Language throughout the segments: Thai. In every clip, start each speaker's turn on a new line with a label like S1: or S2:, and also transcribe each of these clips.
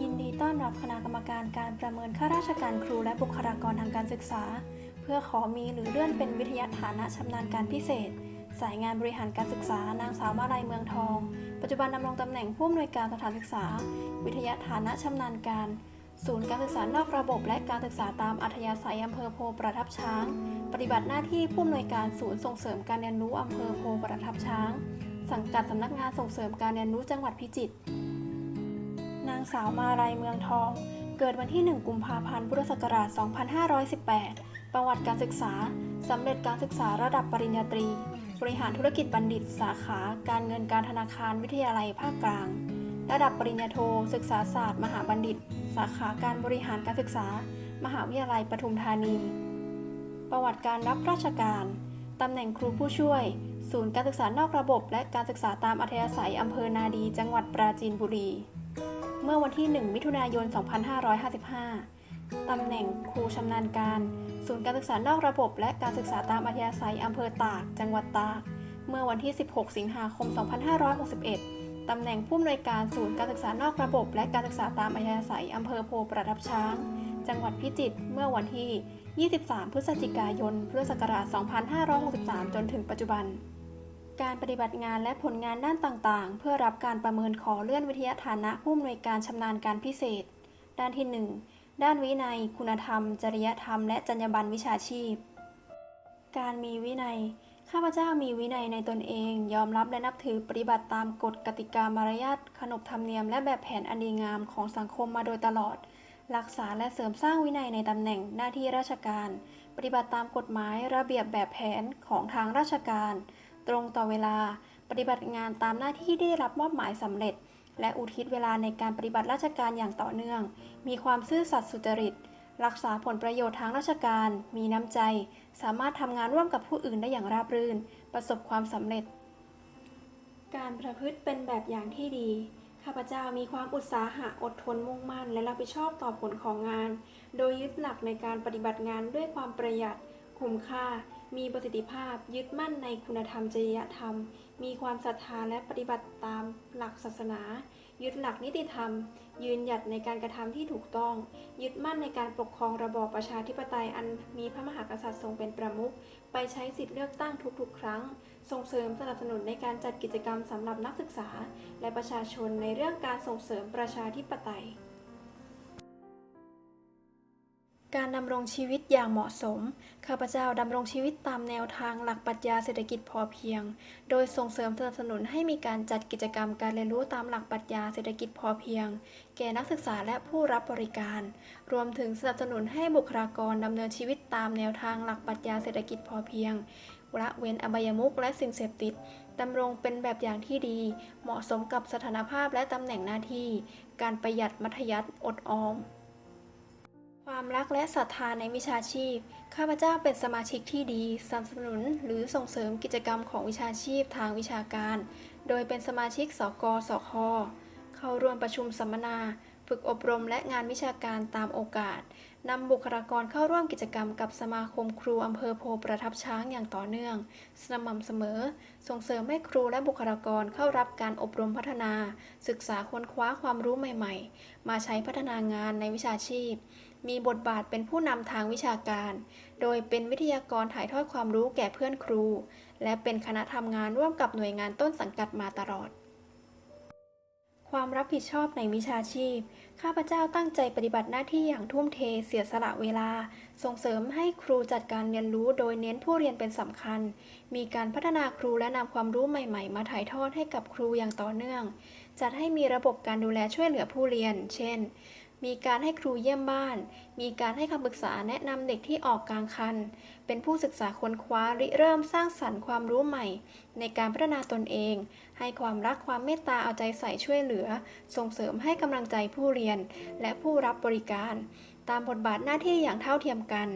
S1: ยินดีต้อนรับคณะกรรมการการประเมินข้าราชการครูและบุคลากรทางการศึกษา เพื่อขอมีหรือเลื่อนเป็นวิทยาฐานะชำนาญการพิเศษ สายงานบริหารการศึกษานางสาวมาลัยเมืองทอง ปัจจุบันดำรงตำแหน่งผู้อำนวยการสถานศึกษา วิทยาฐานะชำนาญการ ศูนย์การศึกษานอกระบบและการศึกษาตามอัธยาศัยอำเภอโพประทับช้าง ปฏิบัติหน้าที่ผู้อำนวยการศูนย์ส่งเสริมการเรียนรู้อำเภอโพประทับช้าง สังกัดสำนักงานส่งเสริมการเรียนรู้จังหวัดพิจิตร สาวมาลัยเมืองทอง เกิดวันที่ 1 กุมภาพันธ์พุทธศักราช 2518 ประวัติการศึกษา สำเร็จการศึกษาระดับปริญญาตรี บริหารธุรกิจบัณฑิต สาขา การเงินการธนาคารวิทยาลัยภาคกลาง ระดับปริญญาโท ศึกษาศาสตร์ มหาบัณฑิต สาขาการบริหารการศึกษา มหาวิทยาลัยปทุมธานี ประวัติการรับราชการ ตำแหน่งครูผู้ช่วยศูนย์การศึกษานอกระบบและการศึกษาตามอัธยาศัยอำเภอนาดี จังหวัดปราจีนบุรี เมื่อวันที่ 1 มิถุนายน 2555 ตำแหน่งครูชำนาญการ ศูนย์การศึกษานอกระบบ และการศึกษาตามอัธยาศัยอำเภอตาก จังหวัดตาก เมื่อวันที่ 16 สิงหาคม 2561 ตำแหน่งผู้อำนวยการศูนย์การศึกษานอกระบบ และการศึกษาตามอัธยาศัยอำเภอโพประทับช้าง จังหวัดพิจิตร เมื่อวันที่ 23 พฤศจิกายน พุทธศักราช 2563 จนถึงปัจจุบัน การปฏิบัติงานและผลงานด้านต่างๆ เพื่อรับการประเมินขอเลื่อนวิทยาฐานะผู้อำนวยการชำนาญการพิเศษ ด้านที่ 1 ด้านวินัย คุณธรรม จริยธรรม และจรรยาบรรณวิชาชีพ การมีวินัย ข้าพเจ้ามีวินัยในตนเอง ยอมรับและนับถือปฏิบัติตามกฎกติกามารยาทขนบธรรมเนียม และแบบแผนอันดีงามของสังคมมาโดยตลอด รักษาและเสริมสร้างวินัยในตำแหน่งหน้าที่ราชการ ปฏิบัติตามกฎหมายระเบียบแบบแผนของทางราชการ ตรงต่อเวลา ปฏิบัติงานตามหน้าที่ที่ได้รับมอบหมายสำเร็จ และอุทิศเวลาในการปฏิบัติราชการอย่างต่อเนื่อง มีความซื่อสัตย์สุจริต รักษาผลประโยชน์ทางราชการ มีน้ำใจ สามารถทำงานร่วมกับผู้อื่นได้อย่างราบรื่น ประสบความสำเร็จ การประพฤติเป็นแบบอย่างที่ดีข้าพเจ้ามีความอุตสาหะอดทนมุ่งมั่น และรับผิดชอบต่อผลของงาน โดยยึดหลักในการปฏิบัติงานด้วยความประหยัด คุ้มค่า มีประสิทธิภาพยึดมั่นในคุณธรรมจริยธรรม มีความศรัทธาและปฏิบัติตามหลักศาสนา ยึดหลักนิติธรรม ยืนหยัดในการกระทำที่ถูกต้อง ยึดมั่นในการปกครองระบอบประชาธิปไตยอันมีพระมหากษัตริย์ทรงเป็นประมุขไปใช้สิทธิเลือกตั้งทุกๆ ครั้ง ส่งเสริมสนับสนุนในการจัดกิจกรรมสำหรับนักศึกษา และประชาชนในเรื่องการส่งเสริมประชาธิปไตย การดำรงชีวิตอย่างเหมาะสม ข้าพเจ้าดำรงชีวิตตามแนวทางหลักปรัชญาเศรษฐกิจพอเพียง โดยส่งเสริมสนับสนุนให้มีการจัดกิจกรรมการเรียนรู้ตามหลักปรัชญาเศรษฐกิจพอเพียง แก่นักศึกษาและผู้รับบริการ รวมถึงสนับสนุนให้บุคลากรดำเนินชีวิตตามแนวทางหลักปรัชญาเศรษฐกิจพอเพียงละเว้นอบายมุขและสิ่งเสพติด ดำรงเป็นแบบอย่างที่ดี เหมาะสมกับสถานภาพและตำแหน่งหน้าที่ การประหยัดมัธยัติอดออม ความรักและศรัทธาในวิชาชีพ ข้าพเจ้าเป็นสมาชิกที่ดีสนับสนุนหรือส่งเสริมกิจกรรมของวิชาชีพทางวิชาการ โดยเป็นสมาชิกสกสค เข้าร่วมประชุมสัมมนา ฝึกอบรมและงานวิชาการตามโอกาส นำบุคลากรเข้าร่วมกิจกรรมกับสมาคมครูอำเภอโพประทับช้างอย่างต่อเนื่องสม่ำเสมอ ส่งเสริมให้ครูและบุคลากรเข้ารับการอบรมพัฒนา ศึกษาค้นคว้าความรู้ใหม่ ๆ มาใช้พัฒนางานในวิชาชีพ มีบทบาทเป็นผู้นำทางวิชาการ โดยเป็นวิทยากรถ่ายทอดความรู้แก่เพื่อนครู และเป็นคณะทำงานร่วมกับหน่วยงานต้นสังกัดมาตลอด ความรับผิดชอบในวิชาชีพ ข้าพเจ้าตั้งใจปฏิบัติหน้าที่อย่างทุ่มเทเสียสละเวลา ส่งเสริมให้ครูจัดการเรียนรู้โดยเน้นผู้เรียนเป็นสำคัญ มีการพัฒนาครูและนำความรู้ใหม่ ๆ มาถ่ายทอดให้กับครูอย่างต่อเนื่องจัดให้มีระบบการดูแลช่วยเหลือผู้เรียน เช่น มีการให้ครูเยี่ยมบ้าน มีการให้คำปรึกษาแนะนำเด็กที่ออกกลางคัน เป็นผู้ศึกษาค้นคว้าริเริ่มสร้างสรรค์ความรู้ใหม่ ในการพัฒนาตนเอง ให้ความรักความเมตตาเอาใจใส่ช่วยเหลือ ส่งเสริมให้กำลังใจผู้เรียน และผู้รับบริการ ตามบทบาทหน้าที่อย่างเท่าเทียมกัน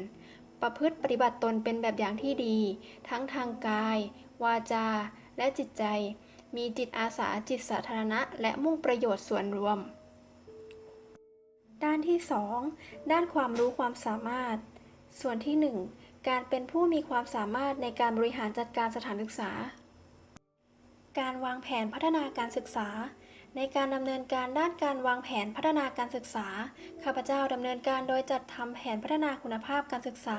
S1: ประพฤติปฏิบัติตนเป็นแบบอย่างที่ดี ทั้งทางกาย วาจา และจิตใจ มีจิตอาสาจิตสาธารณะ และมุ่งประโยชน์ส่วนรวม ด้านที่ 2 ด้านความรู้ความสามารถ ส่วนที่ 1 การเป็นผู้มีความสามารถในการบริหารจัดการสถานศึกษา การวางแผนพัฒนาการศึกษา ในการดำเนินการด้านการวางแผนพัฒนาการศึกษา ข้าพเจ้าดำเนินการโดยจัดทำแผนพัฒนาคุณภาพการศึกษา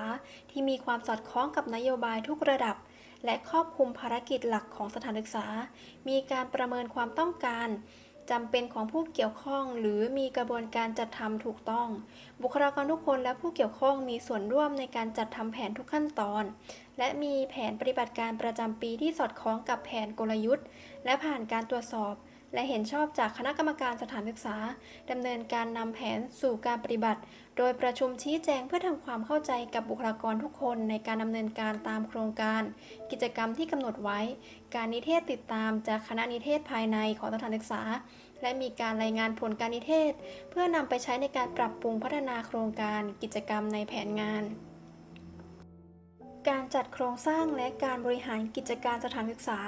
S1: ที่มีความสอดคล้องกับนโยบายทุกระดับและครอบคลุมภารกิจหลักของสถานศึกษา มีการประเมินความต้องการ จำเป็นของผู้เกี่ยวข้องหรือมีกระบวนการจัดทำถูกต้อง บุคลากรทุกคนและผู้เกี่ยวข้องมีส่วนร่วมในการจัดทำแผนทุกขั้นตอน และมีแผนปฏิบัติการประจำปีที่สอดคล้องกับแผนกลยุทธ์ และผ่านการตรวจสอบ และเห็นชอบจากคณะกรรมการสถานศึกษาดำเนินการนำแผนสู่การปฏิบัติ โดยประชุมชี้แจงเพื่อทำความเข้าใจกับบุคลากรทุกคนในการดำเนินการตามโครงการ กิจกรรมที่กำหนดไว้ การนิเทศติดตามจากคณะนิเทศภายในของสถานศึกษา และมีการรายงานผลการนิเทศ เพื่อนำไปใช้ในการปรับปรุงพัฒนาโครงการ กิจกรรมในแผนงานการจัดโครงสร้างและการบริหารกิจการสถานศึกษา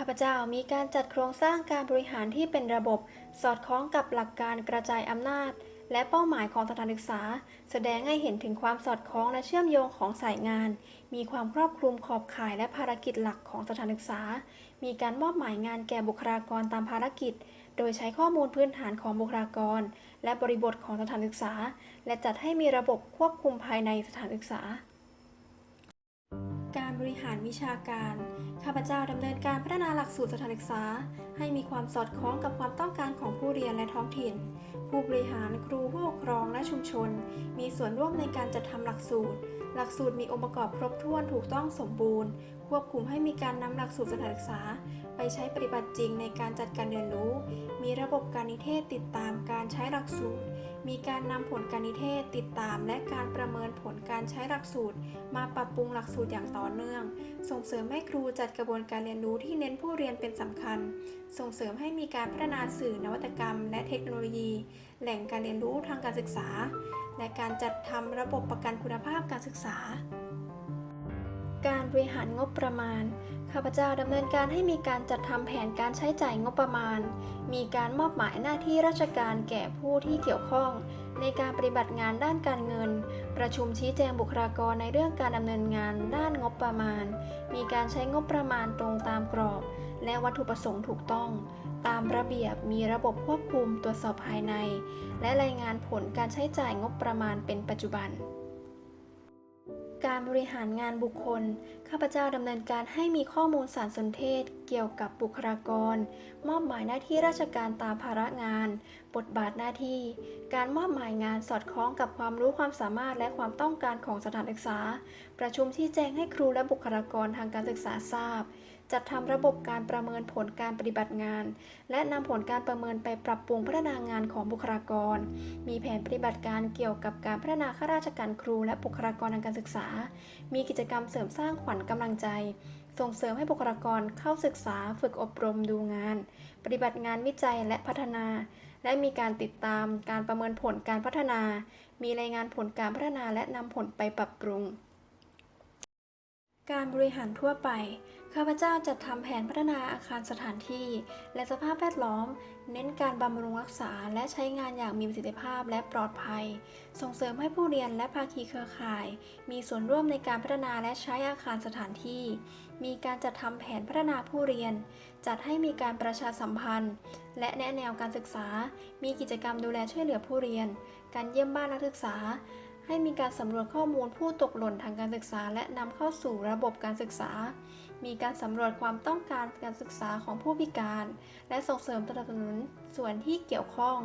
S1: ข้าพเจ้ามีการจัดโครงสร้างการบริหารที่เป็นระบบ สอดคล้องกับหลักการกระจายอำนาจ และเป้าหมายของสถานศึกษา แสดงให้เห็นถึงความสอดคล้องและเชื่อมโยงของสายงาน มีความครอบคลุมขอบข่ายและภารกิจหลักของสถานศึกษา มีการมอบหมายงานแก่บุคลากรตามภารกิจ โดยใช้ข้อมูลพื้นฐานของบุคลากร และบริบทของสถานศึกษา และจัดให้มีระบบควบคุมภายในสถานศึกษา การบริหารวิชาการ ข้าพเจ้าดำเนินการพัฒนาหลักสูตรสถานศึกษา ให้มีความสอดคล้องกับความต้องการของผู้เรียนและท้องถิ่น ผู้บริหารครูผู้ปกครองและชุมชน มีส่วนร่วมในการจัดทำหลักสูตร หลักสูตรมีองค์ประกอบครบถ้วนถูกต้องสมบูรณ์ ควบคุมให้มีการนำหลักสูตรสถานศึกษา ไปใช้ปฏิบัติจริงในการจัดการเรียนรู้ มีระบบการนิเทศติดตามการใช้หลักสูตร มีการนำผลการนิเทศติดตาม และการประเมินผลการใช้หลักสูตร มาปรับปรุงหลักสูตรอย่างต่อเนื่อง ส่งเสริมให้ครูจัดกระบวนการเรียนรู้ที่เน้นผู้เรียนเป็นสำคัญ ส่งเสริมให้มีการพัฒนาสื่อนวัตกรรม และเทคโนโลยี แหล่งการเรียนรู้ทางการศึกษา และการจัดทำระบบประกันคุณภาพการศึกษา การบริหารงบประมาณ ข้าพเจ้าดำเนินการให้มีการจัดทำแผนการใช้จ่ายงบประมาณ มีการมอบหมายหน้าที่ราชการแก่ผู้ที่เกี่ยวข้อง ในการปฏิบัติงานด้านการเงิน ประชุมชี้แจงบุคลากรในเรื่องการดำเนินงานด้านงบประมาณ มีการใช้งบประมาณตรงตามกรอบ และวัตถุประสงค์ถูกต้อง ตามระเบียบมีระบบควบคุมตรวจสอบภายใน และรายงานผลการใช้จ่ายงบประมาณเป็นปัจจุบัน การบริหารงานบุคคล ข้าพเจ้าดำเนินการให้มีข้อมูลสารสนเทศ เกี่ยวกับบุคลากร มอบหมายหน้าที่ราชการตามภาระงาน บทบาทหน้าที่ การมอบหมายงานสอดคล้องกับความรู้ความสามารถและความต้องการของสถานศึกษา ประชุมที่แจ้งให้ครูและบุคลากรทางการศึกษาทราบ จัดทำระบบการประเมินผลการปฏิบัติงาน และนำผลการประเมินไปปรับปรุงพัฒนางานของบุคลากร มีแผนปฏิบัติการเกี่ยวกับการพัฒนาข้าราชการครู และบุคลากรทางการศึกษา มีกิจกรรมเสริมสร้างขวัญกำลังใจ ส่งเสริมให้บุคลากรเข้าศึกษา ฝึกอบรมดูงาน ปฏิบัติงานวิจัยและพัฒนา และมีการติดตามการประเมินผลการพัฒนา มีรายงานผลการพัฒนาและนำผลไปปรับปรุงการบริหารทั่วไป ข้าพเจ้าจัดทำแผนพัฒนาอาคารสถานที่ และสภาพแวดล้อม เน้นการบำรุงรักษา และใช้งานอย่างมีประสิทธิภาพและปลอดภัย ส่งเสริมให้ผู้เรียนและภาคีเครือข่าย มีส่วนร่วมในการพัฒนาและใช้อาคารสถานที่ มีการจัดทำแผนพัฒนาผู้เรียน จัดให้มีการประชาสัมพันธ์ และแนะแนวการศึกษา มีกิจกรรมดูแลช่วยเหลือผู้เรียน การเยี่ยมบ้านนักศึกษาให้มีการสำรวจข้อมูลผู้ตกหล่นทางการศึกษา และนำเข้าสู่ระบบการศึกษา มีการสำรวจความต้องการการศึกษาของผู้พิการ และส่งเสริมสนับสนุนส่วนที่เกี่ยวข้อง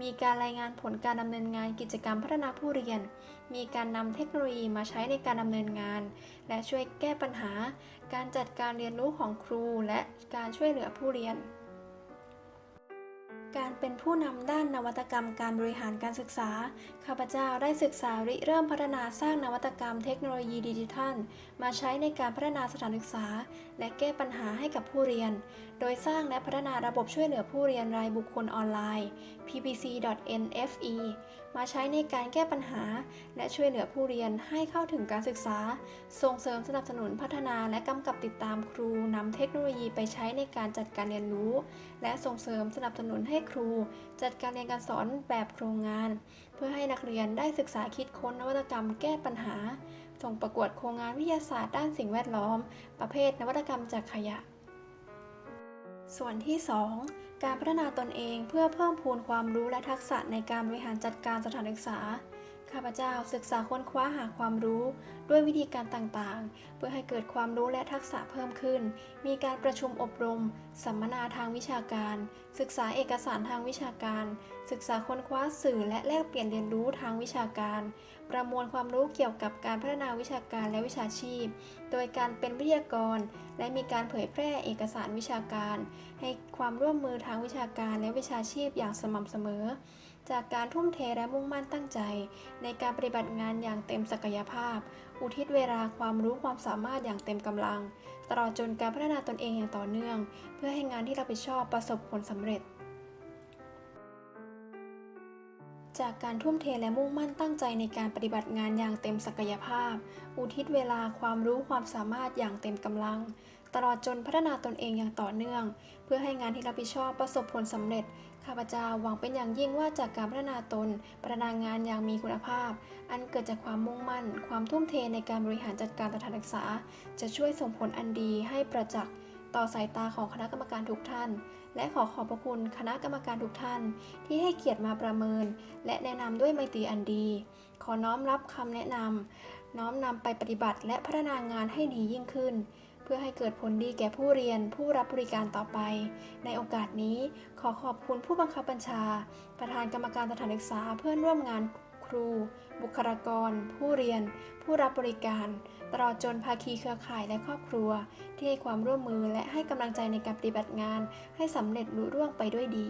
S1: มีการรายงานผลการดำเนินงานกิจกรรมพัฒนาผู้เรียน มีการนำเทคโนโลยีมาใช้ในการดำเนินงาน และช่วยแก้ปัญหา การจัดการเรียนรู้ของครูและการช่วยเหลือผู้เรียน การเป็นผู้นำด้านนวัตกรรมการบริหารการศึกษา ข้าพเจ้าได้ศึกษาริเริ่มพัฒนาสร้างนวัตกรรมเทคโนโลยีดิจิทัล มาใช้ในการพัฒนาสถานศึกษา และแก้ปัญหาให้กับผู้เรียน โดยสร้างและพัฒนาระบบช่วยเหลือผู้เรียนรายบุคคลออนไลน์ ppc.nfe มาใช้ในการแก้ปัญหา และช่วยเหลือผู้เรียนให้เข้าถึงการศึกษา ส่งเสริมสนับสนุนพัฒนาและกำกับติดตามครูนำเทคโนโลยีไปใช้ในการจัดการเรียนรู้ และส่งเสริมสนับสนุนให้ครู จัดการเรียนการสอนแบบโครงงาน เพื่อให้นักเรียนได้ศึกษาคิดค้นนวัตกรรมแก้ปัญหา ส่งประกวดโครงงานวิทยาศาสตร์ด้านสิ่งแวดล้อม ประเภทนวัตกรรมจากขยะ ส่วนที่ 2 การพัฒนาตนเองเพื่อเพิ่มพูนความรู้และทักษะในการบริหารจัดการสถานศึกษา ข้าพเจ้าศึกษาค้นคว้าหาความรู้ด้วยวิธีการต่างๆ เพื่อให้เกิดความรู้และทักษะเพิ่มขึ้น มีการประชุมอบรม สัมมนาทางวิชาการ ศึกษาเอกสารทางวิชาการ ศึกษาค้นคว้าสื่อและแลกเปลี่ยนเรียนรู้ทางวิชาการ ประมวลความรู้เกี่ยวกับการพัฒนาวิชาการและวิชาชีพ โดยการเป็นวิทยากร และมีการเผยแพร่เอกสารวิชาการ ให้ความร่วมมือทางวิชาการและวิชาชีพอย่างสม่ำเสมอ จากการทุ่มเทและมุ่งมั่นตั้งใจ ในการปฏิบัติงานอย่างเต็มศักยภาพ อุทิศเวลาความรู้ความสามารถอย่างเต็มกำลัง ตลอดจนการพัฒนาตนเองอย่างต่อเนื่อง เพื่อให้งานที่เรับผิดชอบประสบผลสำเร็จ จากการทุ่มเทและมุ่งมั่นตั้งใจในการปฏิบัติงานอย่างเต็มศักยภาพ อุทิศเวลาความรู้ความสามารถอย่างเต็มกำลัง ตลอดจนพัฒนาตนเองอย่างต่อเนื่อง เพื่อให้งานที่รับผิดชอบประสบผลสำเร็จ ข้าพเจ้าหวังเป็นอย่างยิ่งว่าจากการพัฒนาตน พัฒนางานอย่างมีคุณภาพ อันเกิดจากความมุ่งมั่น ความทุ่มเทในการบริหารจัดการสถานศึกษา จะช่วยส่งผลอันดีให้ประจักษ์ต่อสายตาของคณะกรรมการทุกท่าน และขอขอบพระคุณคณะกรรมการทุกท่าน ที่ให้เกียรติมาประเมิน และแนะนำด้วยไมตรีอันดี ขอน้อมรับคำแนะนำน้อมนำไปปฏิบัติและพัฒนางานให้ดียิ่งขึ้น พื่อให้เกิดผลดีแก่ผู้เรียนผู้รับบริการต่อไป ในโอกาสนี้ขอขอบคุณผู้บังคับบัญชา ประธานกรรมการสถานศึกษาเพื่อนร่วมงานครู บุคลากร ผู้เรียน ผู้รับบริการ ตลอดจนภาคีเครือข่ายและครอบครัว ที่ให้ความร่วมมือและให้กำลังใจในการปฏิบัติงาน ให้สำเร็จลุล่วงไปด้วยดี